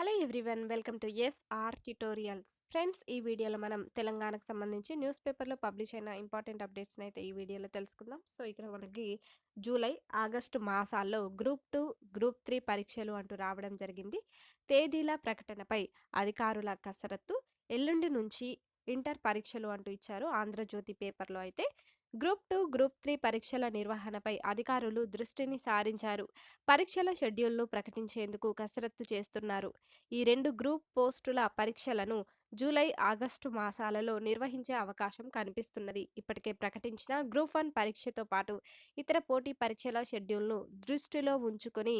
Hello everyone welcome to S R tutorials. Friends ఈ వీడియోలో మనం తెలంగాణకు సంబంధించి న్యూస్ పేపర్లో పబ్లిష్ అయిన ఇంపార్టెంట్ అప్డేట్స్ని అయితే ఈ వీడియోలో తెలుసుకుందాం. సో ఇక్కడ మనకి జూలై ఆగస్టు మాసాల్లో గ్రూప్ టూ గ్రూప్ త్రీ పరీక్షలు అంటూ రావడం జరిగింది. తేదీల ప్రకటనపై అధికారుల కసరత్తు ఎల్లుండి నుంచి ఇంటర్ పరీక్షలు అంటూ ఇచ్చారు ఆంధ్రజ్యోతి పేపర్లో అయితే. గ్రూప్ టూ గ్రూప్ త్రీ పరీక్షల నిర్వహణపై అధికారులు దృష్టిని సారించారు. పరీక్షల షెడ్యూల్ను ప్రకటించేందుకు కసరత్తు చేస్తున్నారు. ఈ రెండు గ్రూప్ పోస్టుల పరీక్షలను జూలై ఆగస్టు మాసాలలో నిర్వహించే అవకాశం కనిపిస్తున్నది. ఇప్పటికే ప్రకటించిన గ్రూప్ వన్ పరీక్షతో పాటు ఇతర పోటీ పరీక్షల షెడ్యూల్ను దృష్టిలో ఉంచుకొని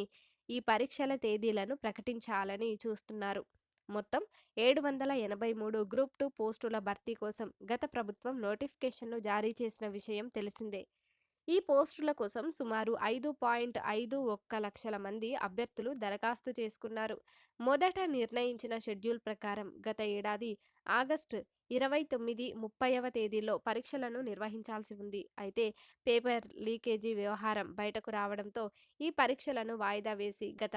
ఈ పరీక్షల తేదీలను ప్రకటించాలని చూస్తున్నారు. మొత్తం ఏడు వందల ఎనభై మూడు గ్రూప్ టూ పోస్టుల భర్తీ కోసం గత ప్రభుత్వం నోటిఫికేషన్లు జారీ చేసిన విషయం తెలిసిందే. ఈ పోస్టుల కోసం సుమారు ఐదు పాయింట్ ఐదు ఒక్క లక్షల మంది అభ్యర్థులు దరఖాస్తు చేసుకున్నారు. మొదట నిర్ణయించిన షెడ్యూల్ ప్రకారం గత ఏడాది ఆగస్టు ఇరవై తొమ్మిది ముప్పైవ తేదీలో పరీక్షలను నిర్వహించాల్సి ఉంది. అయితే పేపర్ లీకేజీ వ్యవహారం బయటకు రావడంతో ఈ పరీక్షలను వాయిదా వేసి గత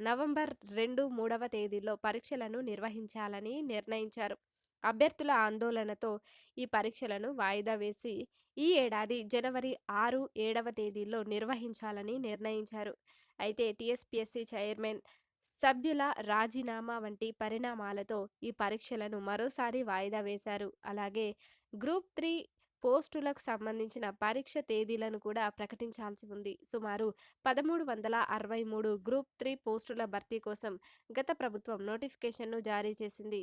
నవంబర్ రెండు మూడవ తేదీలో పరీక్షలను నిర్వహించాలని నిర్ణయించారు. అభ్యర్థుల ఆందోళనతో ఈ పరీక్షలను వాయిదా వేసి ఈ ఏడాది జనవరి ఆరు ఏడవ తేదీల్లో నిర్వహించాలని నిర్ణయించారు. అయితే టీఎస్పీఎస్సీ చైర్మన్ సభ్యుల రాజీనామా వంటి పరిణామాలతో ఈ పరీక్షలను మరోసారి వాయిదా వేశారు. అలాగే గ్రూప్ త్రీ పోస్టులకు సంబంధించిన పరీక్ష తేదీలను కూడా ప్రకటించాల్సి ఉంది. సుమారు పదమూడు వందల అరవై మూడు గ్రూప్ త్రీ పోస్టుల భర్తీ కోసం గత ప్రభుత్వం నోటిఫికేషన్ను జారీ చేసింది.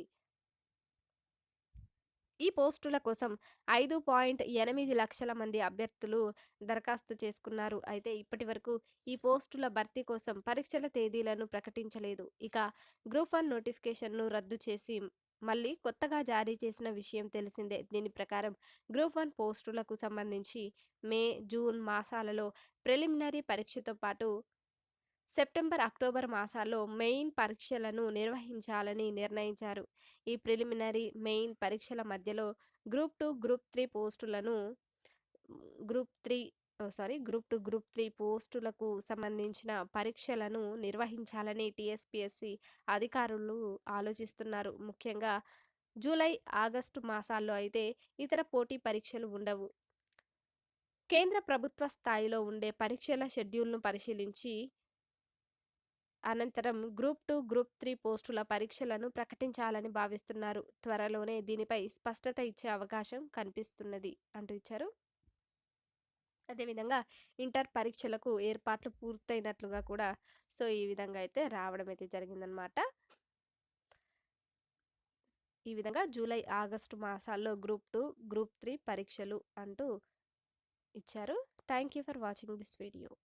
ఈ పోస్టుల కోసం ఐదు పాయింట్ ఎనిమిది లక్షల మంది అభ్యర్థులు దరఖాస్తు చేసుకున్నారు. అయితే ఇప్పటి వరకు ఈ పోస్టుల భర్తీ కోసం పరీక్షల తేదీలను ప్రకటించలేదు. ఇక గ్రూప్ వన్ నోటిఫికేషన్ను రద్దు చేసి మళ్ళీ కొత్తగా జారీ చేసిన విషయం తెలిసిందే. దీని ప్రకారం గ్రూప్ వన్ పోస్టులకు సంబంధించి మే జూన్ మాసాలలో ప్రిలిమినరీ పరీక్షతో పాటు సెప్టెంబర్ అక్టోబర్ మాసాల్లో మెయిన్ పరీక్షలను నిర్వహించాలని నిర్ణయించారు. ఈ ప్రిలిమినరీ మెయిన్ పరీక్షల మధ్యలో గ్రూప్ టూ గ్రూప్ త్రీ పోస్టులను group three sorry group two group three పోస్టులకు సంబంధించిన పరీక్షలను నిర్వహించాలని టీఎస్పీఎస్సి అధికారులు ఆలోచిస్తున్నారు. ముఖ్యంగా జూలై ఆగస్టు మాసాల్లో అయితే ఇతర పోటీ పరీక్షలు ఉండవు. కేంద్ర ప్రభుత్వ స్థాయిలో ఉండే పరీక్షల షెడ్యూల్ను పరిశీలించి అనంతరం గ్రూప్ టూ గ్రూప్ త్రీ పోస్టుల పరీక్షలను ప్రకటించాలని భావిస్తున్నారు. త్వరలోనే దీనిపై స్పష్టత ఇచ్చే అవకాశం కనిపిస్తున్నది అంటూ ఇచ్చారు. అదేవిధంగా ఇంటర్ పరీక్షలకు ఏర్పాట్లు పూర్తయినట్లుగా కూడా సో ఈ విధంగా అయితే రావడం అయితే జరిగిందనమాట ఈ విధంగా జూలై ఆగస్టు మాసాల్లో గ్రూప్ టూ గ్రూప్ త్రీ పరీక్షలు అంటూ ఇచ్చారు. Thank you for watching this video.